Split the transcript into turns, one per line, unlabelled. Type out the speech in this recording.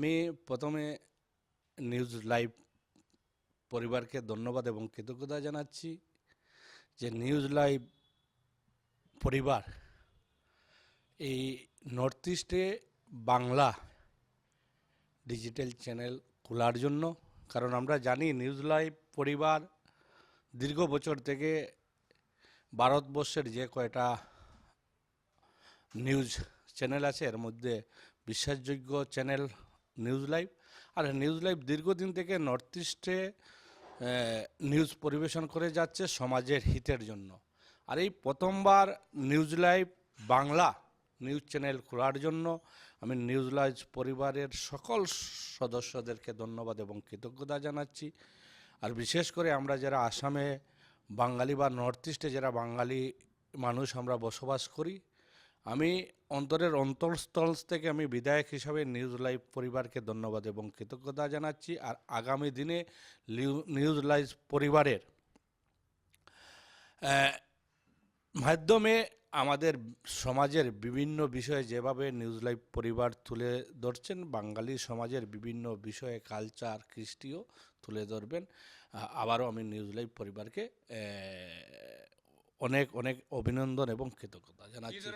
আমি প্রথমে news live পরিবারকে ধন্যবাদ এবং কৃতজ্ঞতা জানাচ্ছি যে নিউজ লাইভ পরিবার এই নর্থ ইস্টে বাংলা ডিজিটাল চ্যানেল খোলার জন্য, কারণ আমরা জানি নিউজ লাইভ পরিবার দীর্ঘ বছর থেকে ভারতবর্ষের যে কয়টা নিউজ চ্যানেল আছে, এর মধ্যে বিশ্বাসযোগ্য চ্যানেল নিউজ লাইভ আর নিউজ লাইভ দীর্ঘদিন থেকে নর্থ ইস্টে নিউজ পরিবেশন করে যাচ্ছে সমাজের হিতের জন্য। আর এই প্রথমবার News Live Bangla news channel খোলার জন্য আমি নিউজ লাইভ পরিবারের সকল সদস্যদেরকে ধন্যবাদ এবং কৃতজ্ঞতা জানাচ্ছি। আর বিশেষ করে আমরা যারা আসামে বাঙালি বা নর্থ ইস্টে যারা বাঙালি মানুষ আমরা বসবাস করি আমি অন্তরের অন্তরস্থল থেকে আমি বিধায়ক হিসাবে নিউজ লাইভ পরিবারকে ধন্যবাদ এবং কৃতজ্ঞতা জানাচ্ছি। আর আগামী দিনে নিউজ লাইভ পরিবারের মাধ্যমে আমাদের সমাজের বিভিন্ন বিষয়ে যেভাবে নিউজ লাইভ পরিবার তুলে ধরছেন বাঙালি সমাজের বিভিন্ন বিষয়ে কালচার কৃষ্টিও তুলে ধরবেন। আবারও আমি নিউজ লাইভ পরিবারকে অনেক অনেক অভিনন্দন এবং কৃতজ্ঞতা জানাচ্ছি।